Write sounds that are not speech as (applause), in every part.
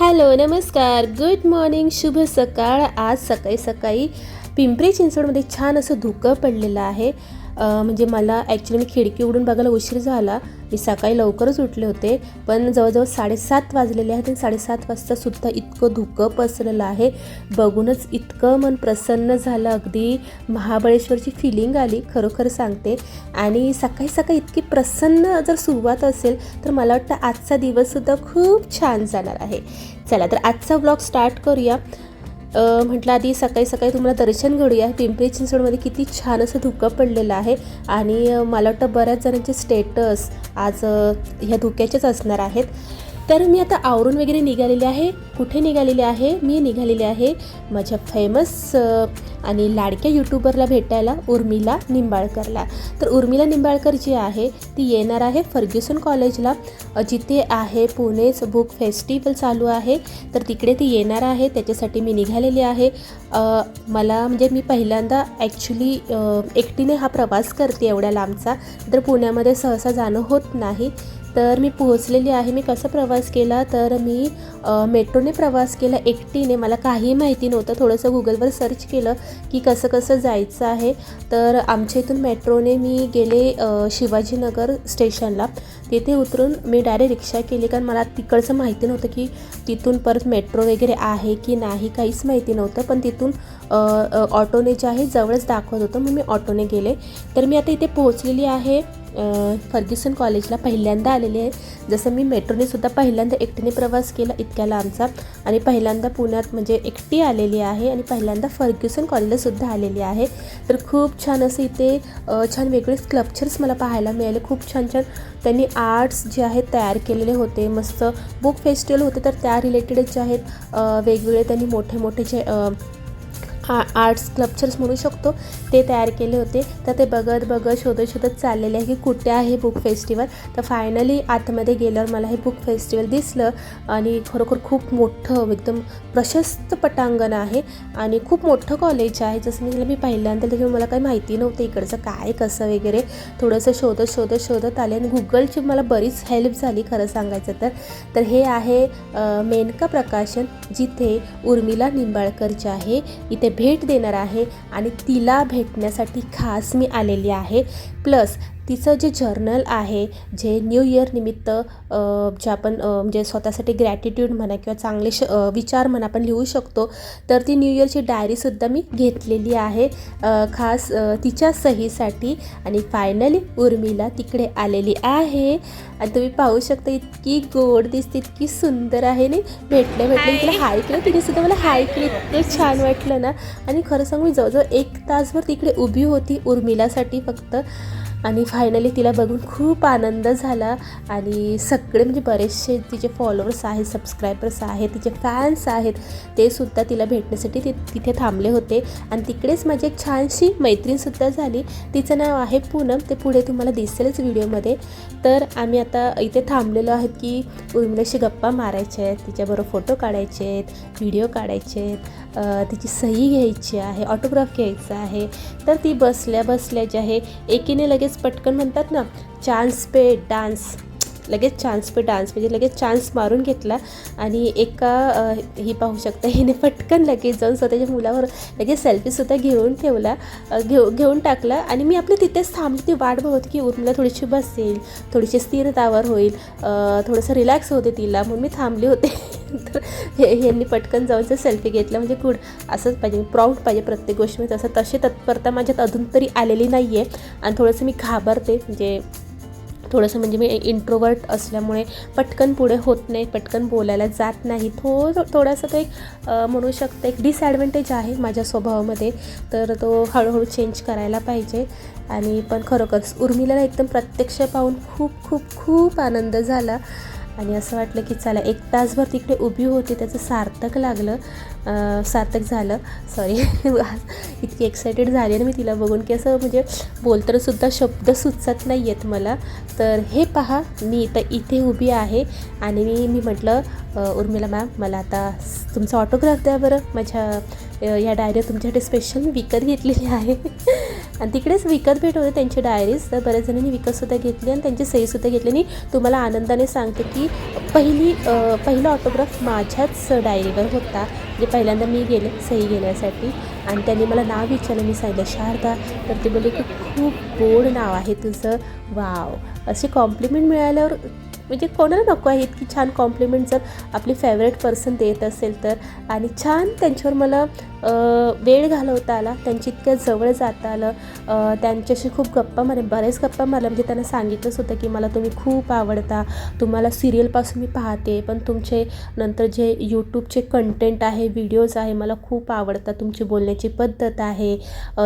Hello नमस्कार. Good morning शुभ सकाळ. आज सकाळी सकाळी पिंपरी चिंचवडमध्ये छान असं धुकं पडलेलं आहे. म्हणजे मला ॲक्च्युली मी खिडकी उडून बघायला उशीर झाला. मी सकाळी लवकरच उठले होते. पण जवळजवळ साडेसात वाजलेले आहेत आणि साडेसात वाजतासुद्धा इतकं धुकं पसरलेलं आहे. बघूनच इतकं मन प्रसन्न झालं. अगदी महाबळेश्वरची फिलिंग आली खरोखर सांगते. आणि सकाळी सकाळी इतकी प्रसन्न जर सुरुवात असेल तर मला वाटतं आजचा दिवससुद्धा खूप छान जाणार आहे. चला तर आजचा ब्लॉग स्टार्ट करूया. म्हटलं आधी सकाळी सकाळी तुम्हाला दर्शन घडूया. पिंपरी चिंचवडमध्ये किती छान असं धुकं पडलेलं आहे आणि मला वाटतं बऱ्याच जणांचे स्टेटस आज ह्या धुक्याचेच असणार आहेत. तर मी आता आवरून वगैरे निघालेले आहे. कुठे निघालेले आहे? मी निघालेले आहे माझ्या फेमस आणि लाडक्या यूट्यूबरला भेटायला उर्मिला निंबाळकरला. तर उर्मिला निंबाळकर जी आहे ती येणार आहे फर्ग्युसन कॉलेजला. जिथे आहे पुणेच बुक फेस्टिवल चालू आहे. तर तिकडे ती येणार आहे. त्याच्यासाठी मी निघालेली आहे. मला म्हणजे मी पहिल्यांदा ॲक्च्युली एकटीने हा प्रवास करते एवढ्या लांबचा. तर पुण्यामध्ये सहसा जाणं होत नाही. तर मी पोहोचलेली आहे. मी कसा प्रवास केला? तर मी मेट्रोने प्रवास केला. एकटीने. मला काही माहिती नव्हतं. थोडंसं गुगलवर सर्च केलं की कसं कसं जायचं आहे. तर आमच्या इथून मेट्रोने मी गेले शिवाजीनगर स्टेशनला. तिथे उतरून मी डायरेक्ट रिक्षा केली. कारण मला तिकडचं माहिती नव्हतं की तिथून परत मेट्रो वगैरे आहे की नाही. काहीच माहिती नव्हतं. पण तिथून ऑटोने जे आहे जवळच दाखवत होतं. मग मी ऑटोने गेले. तर मी आता इथे पोहोचलेली आहे. फर्ग्युसन कॉलेजला पहिल्यांदा आलेले आहे जसं मी मेट्रोने सुद्धा पहिल्यांदा एकटीने प्रवास केला इतक्या लांबचा. आणि पहिल्यांदा पुण्यात म्हणजे एकटी आलेली आहे आणि पहिल्यांदा फर्ग्युसन कॉलेजला सुद्धा आलेली आहे. तर खूप छान असं इथे छान वेगळे स्कल्पचर्स मला पाहायला मिळाले. खूप छान छान त्यांनी आर्ट्स जे आहेत तयार केलेले होते. मस्त बुक फेस्टिवल होते तर त्या रिलेटेड जे आहेत वेगवेगळे त्यांनी मोठे मोठे जे आ आर्ट्स स्क्लप्चर्स म्हणू शकतो. ते तयार केले होते. तर ते बघत बघत शोधत शोधत चाललेले आहे की कुठे आहे बुक फेस्टिवल तर फायनली आतमध्ये गेल्यावर मला हे बुक फेस्टिवल दिसलं आणि खरोखर खूप मोठं एकदम प्रशस्त पटांगण आहे आणि खूप मोठं कॉलेज आहे. जसं मी मी पहिल्यांदा त्याच्यामुळे मला काही माहिती नव्हतं इकडचं काय कसं वगैरे. थोडंसं शोधत शोधत शोधत आले आणि गुगलची मला बरीच हेल्प झाली खरं सांगायचं तर. तर हे आहे मेनका प्रकाशन जिथे उर्मिला निंबाळकर जे आहे. इथे भेट देणार आहे आणि तिला भेटण्यासाठी खास मी आलेली आहे. प्लस तिचं जे जर्नल आहे जे न्यू इयर निमित्त अ, जे आपण म्हणजे स्वतःसाठी ग्रॅटिट्यूड म्हणा किंवा चांगले श विचार म्हणा आपण लिहू शकतो तर ती न्यू इयरची डायरीसुद्धा मी घेतलेली आहे. खास तिच्या सहीसाठी आणि फायनली उर्मिला तिकडे आलेली आहे. आणि तुम्ही पाहू शकता इतकी गोड दिसते इतकी सुंदर आहे नाही भेटल्या भेटल्या. तिला हाय केलं. तिने सुद्धा मला हाय केलं. इतकं छान वाटलं ना. आणि खरं सांगू मी जवळजवळ एक तासभर तिकडे उभी होती उर्मिलासाठी फक्त. आणि फायनली तिला बघून खूप आनंद झाला. आणि सगळे म्हणजे बरेचसे तिचे फॉलोअर्स आहेत सबस्क्रायबर्स आहेत तिचे फॅन्स आहेत ते सुद्धा तिला भेटण्यासाठी ति तिथे थांबले होते. आणि तिकडेच माझी एक छानशी मैत्रीणसुद्धा झाली. तिचं नाव आहे पूनम. ते पुढे तुम्हाला दिसेलच व्हिडिओमध्ये. तर आम्ही आता इथे थांबलेलो आहेत की उर्मिलाशी गप्पा मारायच्या आहेत तिच्याबरोबर फोटो काढायचे आहेत व्हिडिओ काढायचे आहेत तिची सही घ्यायची आहे ऑटोग्राफ घ्यायचा आहे. तर ती बसल्या बसल्या जे आहे एकीने लगेच पटकन म्हणतात ना चान्स पे डान्स. लगेच चान्स पे डान्स म्हणजे लगेच चान्स मारून घेतला. आणि एका ही पाहू शकता हिने पटकन लगेच जाऊन स्वतःच्या मुलावर लगेच सेल्फीसुद्धा घेऊन ठेवला. घेऊ घेऊन टाकला. आणि मी आपली तिथेच थांबली. ती वाट बघत की उर्मिला थोडीशी बसेल थोडीशी स्थिरतावर होईल थोडंसं रिलॅक्स होते तिला. म्हणून मी थांबली होते. (laughs) तर हे यांनी पटकन जाऊन जर सेल्फी घेतला. म्हणजे गुड असंच पाहिजे प्राऊड पाहिजे प्रत्येक गोष्टीमध्ये. असं तशी तत्परता माझ्यात अजून तरी आलेली नाही आहे आणि थोडंसं मी घाबरते. म्हणजे थोडंसं म्हणजे मी इंट्रोवर्ट असल्यामुळे पटकन पुढे होत नाही पटकन बोलायला जात नाही. थोडं थोडासा तो एक म्हणू शकते एक डिसॲडव्हान्टेज आहे माझ्या स्वभावामध्ये. तर तो हळूहळू चेंज करायला पाहिजे. आणि पण खरोखरच उर्मिलाला एकदम प्रत्यक्ष पाहून खूप खूप खूप आनंद झाला. आणि असं वाटलं की चला एक तासभर तिकडे उभी होती त्याचं सार्थक लागलं. सार्थक झालं. सॉरी (laughs) इतकी एक्सायटेड झाली ना मी तिला बघून की असं म्हणजे बोलतानासुद्धा शब्द सुचत नाही आहेत मला. तर हे पहा मी तर इथे उभी आहे आणि मी मी म्हटलं उर्मिला मॅम मला आता तुमचा ऑटोग्राफ द्या बरं. माझ्या या डायऱ्या तुमच्यासाठी स्पेशल विकत घेतलेली आहे. (laughs) आणि तिकडेच विकत भेट होते त्यांची डायरीज तर बऱ्याच जणांनी विकतसुद्धा घेतली आणि त्यांची सहीसुद्धा घेतली. आणि तुम्हाला आनंदाने सांगते की पहिली पहिला ऑटोग्राफ माझ्याच डायरीवर होता. म्हणजे पहिल्यांदा मी गेले सही घेण्यासाठी आणि त्यांनी मला नाव विचारलं मी सांगितलं शारदा. तर ते बोलले की खूप गोड नाव आहे तुझं. वाव असे कॉम्प्लिमेंट मिळाल्यावर म्हणजे कोणाला नको आहे इतकी छान कॉम्प्लिमेंट जर आपली फेवरेट पर्सन देत असेल तर. आणि छान त्यांच्यावर मला वेळ घालवता आला त्यांची इतक्या जवळ जाता आलं. त्यांच्याशी खूप गप्पा मारे बरेच गप्पा मारल्या. म्हणजे त्यांना सांगितलंच होतं की मला तुम्ही खूप आवडता. तुम्हाला सिरियलपासून मी पाहते. पण तुमचे नंतर जे यूट्यूबचे कंटेंट आहे व्हिडिओज आहे मला खूप आवडतात. तुमची बोलण्याची पद्धत आहे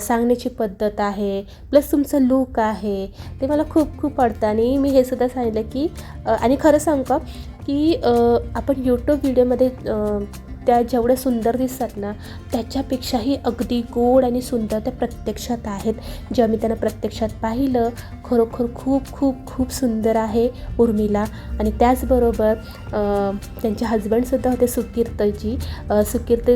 सांगण्याची पद्धत आहे. प्लस तुमचं लूक आहे. ते मला खूप खूप आवडतं. आणि मी हे सुद्धा सांगितलं की आणि खरं सांग का की आपण यूट्यूब व्हिडिओमध्ये त्या जेवढ्या सुंदर दिसतात ना त्याच्यापेक्षाही अगदी गोड आणि सुंदर त्या प्रत्यक्षात आहेत. जेव्हा मी त्यांना प्रत्यक्षात पाहिलं खरोखर खूप खूप खूप सुंदर आहे उर्मिला. आणि त्याचबरोबर त्यांचे हजबंडसुद्धा होते सुकीर्तजी. सुकीर्त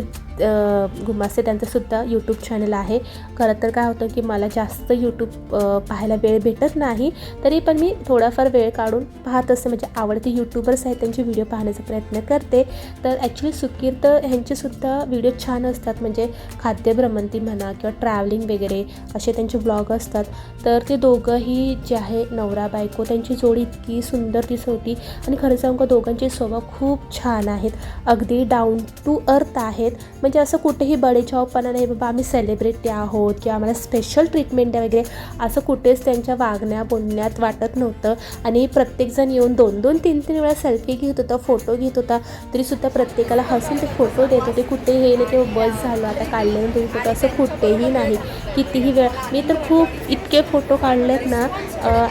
गुमासे त्यांचंसुद्धा यूट्यूब चॅनल आहे. खरं तर काय होतं की मला जास्त यूट्यूब पाहायला वेळ भेटत नाही तरी पण मी थोडाफार वेळ काढून पाहत असते. म्हणजे आवडते यूट्यूबर्स आहेत त्यांचे व्हिडिओ पाहण्याचा प्रयत्न करते. तर ॲक्च्युली सुकीर्त ह्यांचेसुद्धा व्हिडिओ छान असतात. म्हणजे खाद्यभ्रमंती म्हणा किंवा ट्रॅव्हलिंग वगैरे असे त्यांचे ब्लॉग असतात. तर ते दोघंही जे आहे नवरा बायको त्यांची जोडी इतकी सुंदर दिसत होती आणि खरं सांगू का दोघांचे स्वभाव खूप छान आहेत. अगदी डाऊन टू अर्थ आहेत. म्हणजे असं कुठेही बडेजावपणा नाही बाबा आम्ही सेलिब्रिटी आहोत किंवा आम्हाला स्पेशल ट्रीटमेंट द्या वगैरे असं कुठेच त्यांच्या वागण्या बोलण्यात वाटत नव्हतं. आणि प्रत्येकजण येऊन दोन दोन तीन तीन वेळा सेल्फी घेत होता फोटो घेत होता. तरीसुद्धा प्रत्येकाला हसून ते फोटो देत होते. कुठे हे नाही किंवा बस झालं आता काढल्यानं देत होतं. असं कुठेही नाही. कितीही वेळ मी तर खूप इतके फोटो काढलेत ना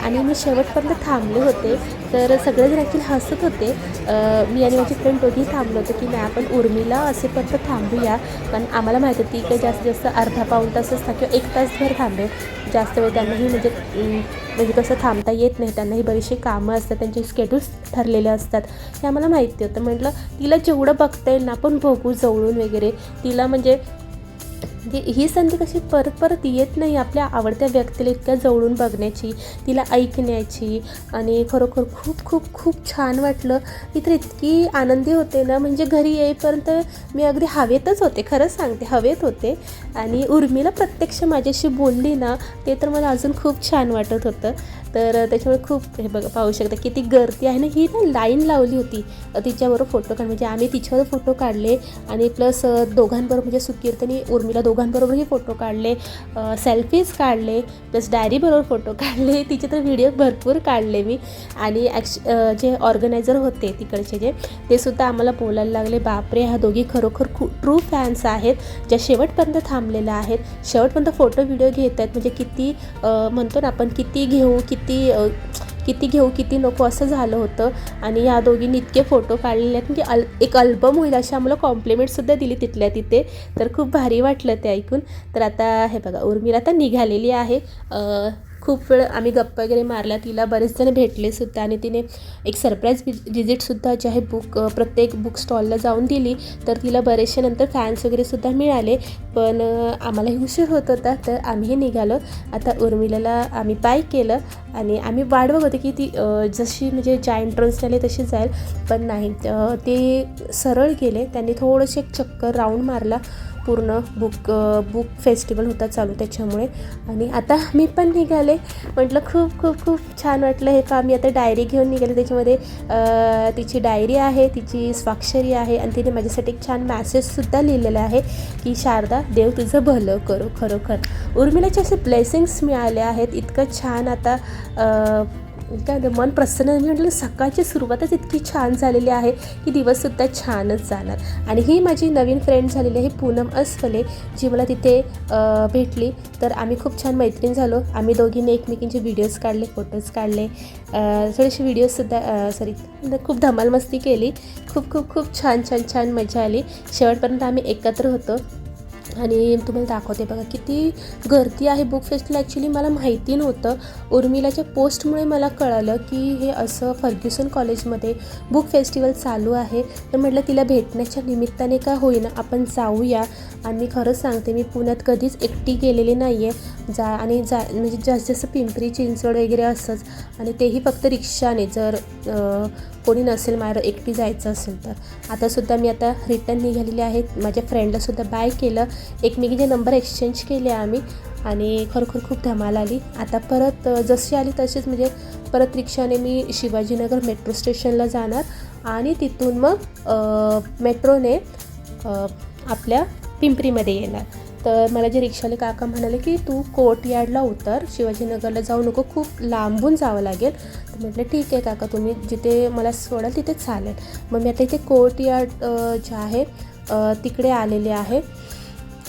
आणि मी शेवटपर्यंत थांबले होते. तर सगळेजण ॲक्च्युली हसत होते. मी आणि माझी फ्रेंड दोघी थांबलो होतो की नाही आपण उर्मिला असेपर्यंत थांबूया. पण आम्हाला माहिती होती काही जास्तीत जास्त अर्धा पाऊण तासच था किंवा एक तासभर थांबेल जास्त वेळ त्यांनाही म्हणजे म्हणजे कसं थांबता येत नाही. त्यांनाही बरीचशी कामं असतात त्यांचे स्केड्यूल्स ठरलेले असतात. हे आम्हाला माहिती होतं. म्हटलं तिला जेवढं बघता येईल ना आपण बघू जवळून वगैरे. तिला म्हणजे म्हणजे ही संधी कशी परत परत येत नाही आपल्या आवडत्या व्यक्तीला इतक्या जवळून बघण्याची तिला ऐकण्याची आणि खरोखर खूप खूप खूप छान वाटलं. मी तर इतकी आनंदी होते ना म्हणजे घरी येईपर्यंत मी अगदी हवेतच होते खरंच सांगते हवेत होते. आणि उर्मिला प्रत्यक्ष माझ्याशी बोलली ना ते तर मला अजून खूप छान वाटत होतं. तर त्याच्यामुळे खूप हे बघा पाहू शकता किती गर्दी आहे ना. ही ना लाईन लावली होती. तिच्याबरोबर फोटो काढ म्हणजे आम्ही तिच्यावर फोटो काढले आणि प्लस दोघांबरोबर म्हणजे सुकीर्तनी उर्मिला दोघांबरोबरही फोटो काढले. सेल्फीज काढले प्लस डायरीबरोबर फोटो काढले. तिचे तर व्हिडिओ भरपूर काढले मी. आणि ॲक्श जे ऑर्गनायझर होते तिकडचे जे ते सुद्धा आम्हाला बोलायला लागले बापरे ह्या दोघी खरोखर खू ट्रू फॅन्स आहेत ज्या शेवटपर्यंत थांबलेल्या आहेत. शेवटपर्यंत फोटो व्हिडिओ घेत आहेत म्हणजे किती म्हणतो ना आपण किती घेऊ किती किती किती घेऊ किती नको असं झालं होतं. आणि या दोघींनी इतके फोटो काढलेले आहेत. म्हणजे अल एक अल्बम होईल अशी आम्हाला कॉम्प्लिमेंटसुद्धा दिली तिथल्या तिथे. तर खूप भारी वाटलं ते ऐकून. तर आता हे बघा उर्मिला आता निघालेली आहे. खूप वेळ आम्ही गप्पा वगैरे मारल्या. तिला बरेच जण भेटले सुद्धा आणि तिने एक सरप्राईज विजिटसुद्धा जे आहे बुक प्रत्येक बुक स्टॉलला जाऊन दिली. तर तिला बरेचसे नंतर फॅन्स वगैरेसुद्धा मिळाले. पण आम्हालाही उशीर होत होता. तर आम्हीही निघालो. आता उर्मिलाला आम्ही बाय केलं आणि आम्ही वाट बघत होते की ती जशी म्हणजे ज्या एंट्रन्सने आले तशी जाईल. पण नाही ते सरळ गेले. त्यांनी थोडंसे एक चक्कर राऊंड मारला. पूर्ण बुक बुक फेस्टिवल होता चालू त्याच्यामुळे. आणि आता मी पण निघाले. म्हटलं खूप खूप खूप छान वाटलं हे का मी आता डायरी घेऊन निघाले. त्याच्यामध्ये तिची डायरी आहे तिची स्वाक्षरी आहे आणि तिने माझ्यासाठी एक छान मॅसेजसुद्धा लिहिलेला आहे की शारदा देव तुझं भलं करो खरोखर. उर्मिलाचे असे ब्लेसिंग्स मिळाले आहेत. इतकं छान आता काय मन प्रसन्न मी म्हटलं सकाळची सुरुवातच इतकी छान झालेली आहे की दिवससुद्धा छानच जाणार. आणि ही माझी नवीन फ्रेंड झालेली आहे पूनम अस्फले जी मला तिथे भेटली. तर आम्ही खूप छान मैत्रीण झालो. आम्ही दोघींनी एकमेकींचे व्हिडिओज काढले फोटोज काढले. थोडेसे व्हिडिओजसुद्धा सॉरी खूप धमाल मस्ती केली. खूप खूप खूप छान छान छान मजा आली. शेवटपर्यंत आम्ही एकत्र होतो. आणि तुम्हाला दाखवते बघा किती गर्दी आहे बुक फेस्टला ॲक्च्युली मला माहिती नव्हतं. उर्मिलाच्या पोस्टमुळे मला कळालं की हे असं फर्ग्युसन कॉलेजमध्ये बुक फेस्टिवल चालू आहे. तर म्हटलं तिला भेटण्याच्या निमित्ताने का होईना आपण जाऊया. आणि मी खरंच सांगते मी पुण्यात कधीच एकटी गेलेली नाही आहे जा आणि जा म्हणजे जास्त जास्त पिंपरी चिंचवड वगैरे असंच. आणि तेही फक्त रिक्षाने जर कोणी नसेल माझं एकटी जायचं असेल तर. आतासुद्धा मी आता रिटर्न निघालेली आहे माझ्या फ्रेंडलासुद्धा बाय केलं. एकमेकीचे नंबर एक्सचेंज केले आम्ही आणि खरोखर खूप धमाल आली. आता परत जशी आली तशीच म्हणजे परत रिक्षाने मी शिवाजीनगर मेट्रो स्टेशनला जाणार आणि तिथून मग मेट्रोने आपल्या पिंपरीमध्ये येणार. तर मला जे रिक्षाले काका म्हणाले की तू कोर्ट यार्डला उतर शिवाजीनगरला जाऊ नको खूप लांबून जावं लागेल. तर म्हटलं ठीक आहे काका तुम्ही जिथे मला सोडाल तिथे चालेल. मग मी आता इथे कोर्ट यार्ड जे आहे तिकडे आलेले आहे.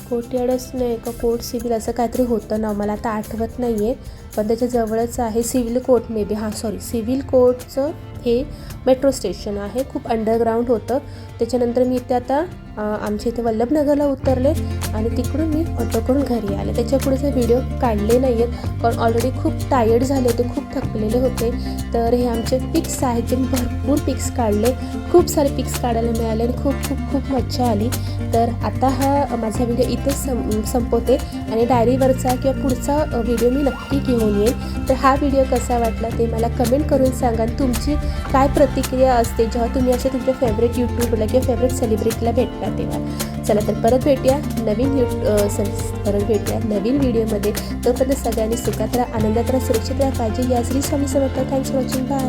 कोर्टयार्डच नाही का कोर्ट सिव्हिल असं काहीतरी होतं ना मला आता आठवत नाही आहे पण त्याच्या जवळच आहे सिव्हिल कोर्ट मे बी. हां सॉरी सिव्हिल कोर्टचं हे मेट्रो स्टेशन आहे खूप अंडरग्राऊंड होतं. त्याच्यानंतर मी इथे आता आमच्या इथे वल्लभनगरला उतरले आणि तिकडून मी ऑटो करून घरी आले. त्याच्या पुढेचे व्हिडिओ काढले नाही आहेत कारण ऑलरेडी खूप टायर्ड झाले होते खूप थकलेले होते. तर हे आमचे पिक्स आहेत ते मी भरपूर पिक्स काढले. खूप सारे पिक्स काढायला मिळाले आणि खूप खूप खूप मज्जा आली. तर आता हा माझा व्हिडिओ इथेच सं संपवते आणि डायरीवरचा किंवा पुढचा व्हिडिओ मी नक्की घेऊन येईन. तर हा व्हिडिओ कसा वाटला ते मला कमेंट करून सांगा तुमची काय प्रतिक्रिया असते जेव्हा तुम्ही असे तुमच्या फेवरेट यूट्यूबला किंवा फेवरेट सेलिब्रिटीला भेटता तेव्हा. चला तर परत भेटूया नवीन यू परत भेटूया नवीन व्हिडिओमध्ये. तोपर्यंत सगळ्यांनी सुखात राहा आनंदात राहा सुरक्षित राहा पाहिजे या Swami Samarth. Thanks for watching bye